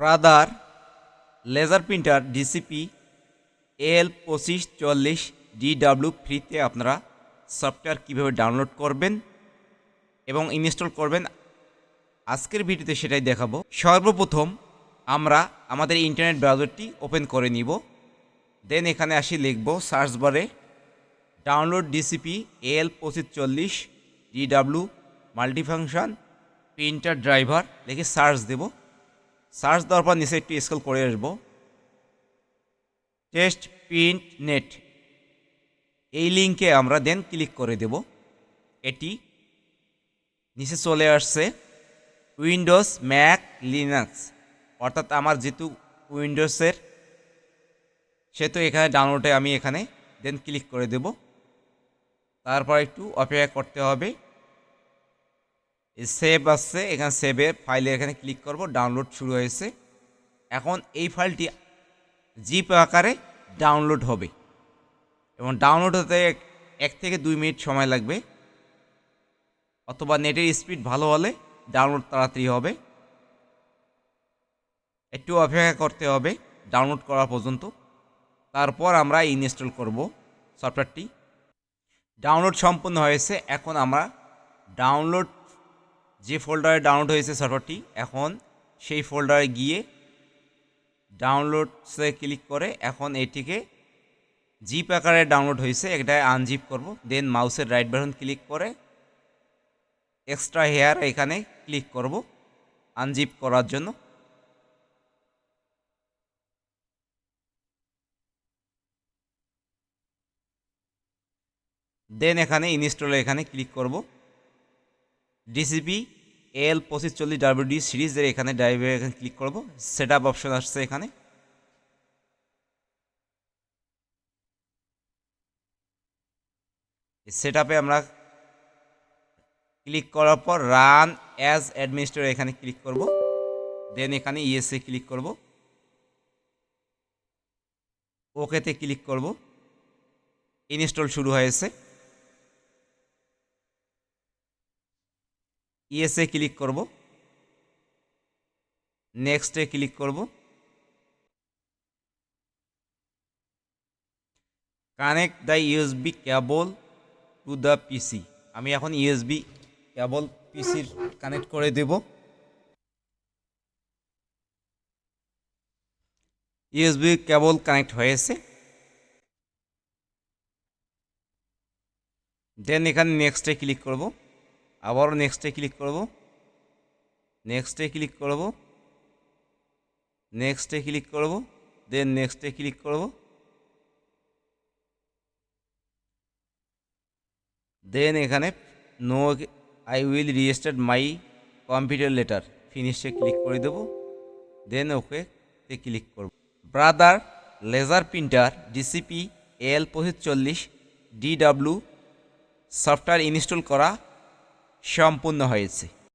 Brother, laser printer DCP L পঁচিশ চল্লিশ DW ফ্রিতে আপনারা সফটওয়্যার কীভাবে ডাউনলোড করবেন এবং ইনস্টল করবেন, আজকের ভিডিওতে সেটাই দেখাবো। সর্বপ্রথম আমরা আমাদের ইন্টারনেট ব্রাউজারটি ওপেন করে নিব। দেন এখানে আসি লিখব সার্চ বারে ডাউনলোড ডিসিপি এল পঁচিশ চল্লিশ D W multifunction printer driver লিখে সার্চ দেব। সার্চ দেওয়ার পর নিচে একটু স্কেল করে আসব। Test print net. এই লিঙ্কে আমরা দেন ক্লিক করে দেব। এটি নিচে চলে আসছে। Windows, Mac, Linux. অর্থাৎ আমার যেহেতু উইন্ডোজের সেহেতু এখানে ডাউনলোডে আমি এখানে দেন ক্লিক করে দেব। তারপর একটু অপেক্ষা করতে হবে। সেভ আসছে, এখানে সেভে ফাইলে এখানে ক্লিক করব ডাউনলোড শুরু হয়েছে। এখন এই ফাইলটি জিপ আকারে ডাউনলোড হবে। এবং ডাউনলোড হতে এক- থেকে দুই মিনিট সময় লাগবে। অথবা নেটের স্পিড ভালো হলে ডাউনলোড তাড়াতাড়ি হবে। একটু অপেক্ষা করতে হবে ডাউনলোড করা পর্যন্ত। তারপর আমরা ইনস্টল করব সফটওয়্যারটি ডাউনলোড সম্পূর্ণ হয়েছে, এখন আমরা ডাউনলোড যে ফোল্ডারে ডাউনলোড হয়েছে সফটওয়্যারটি এখন সেই ফোল্ডারে গিয়ে ডাউনলোডসে ক্লিক করে এখন এটিকে জিপ আকারে ডাউনলোড হয়েছে এটা আনজিপ করব দেন মাউসের রাইট বাটন ক্লিক করে এক্সট্রা হেয়ার এখানে ক্লিক করব আনজিপ করার জন্য। দেন এখানে ইনস্টলে এখানে ক্লিক করব। ডিসিপি এল পঁচিশ চল্লিশ ডাব্লিউডি সিরিজের এখানে ড্রাইভে এখানে ক্লিক করব। সেট আপ অপশন আসছে এখানে। সেট আপে আমরা ক্লিক করার পর রান অ্যাজ অ্যাডমিনিস্ট্রেটর এখানে ক্লিক করব। দেন এখানে ইএসএ ক্লিক করব। ওকেতে ক্লিক করব। ইনস্টল শুরু হয়েছে। ইএসএ ক্লিক করব। নেক্সটে ক্লিক করব। Connect the USB cable to the PC আমি এখন ইউএসবি কেবল পিসির কানেক্ট করে দেব। ইউএসবি কেবল কানেক্ট হয়েছে। দেন এখানে নেক্সটে ক্লিক করব। আবারও নেক্সটে ক্লিক করব। নেক্সটে ক্লিক করব। নেক্সটে ক্লিক করব। দেন নেক্সটে ক্লিক করব। দেন এখানে no I will register my computer later ফিনিশে click করে দেব। দেন ওকে তে ক্লিক করব। Brother laser printer DCP L পঁচিশ চল্লিশ ডিডাব্লিউ সফটওয়্যার ইনস্টল করা সম্পূর্ণ হয়েছে।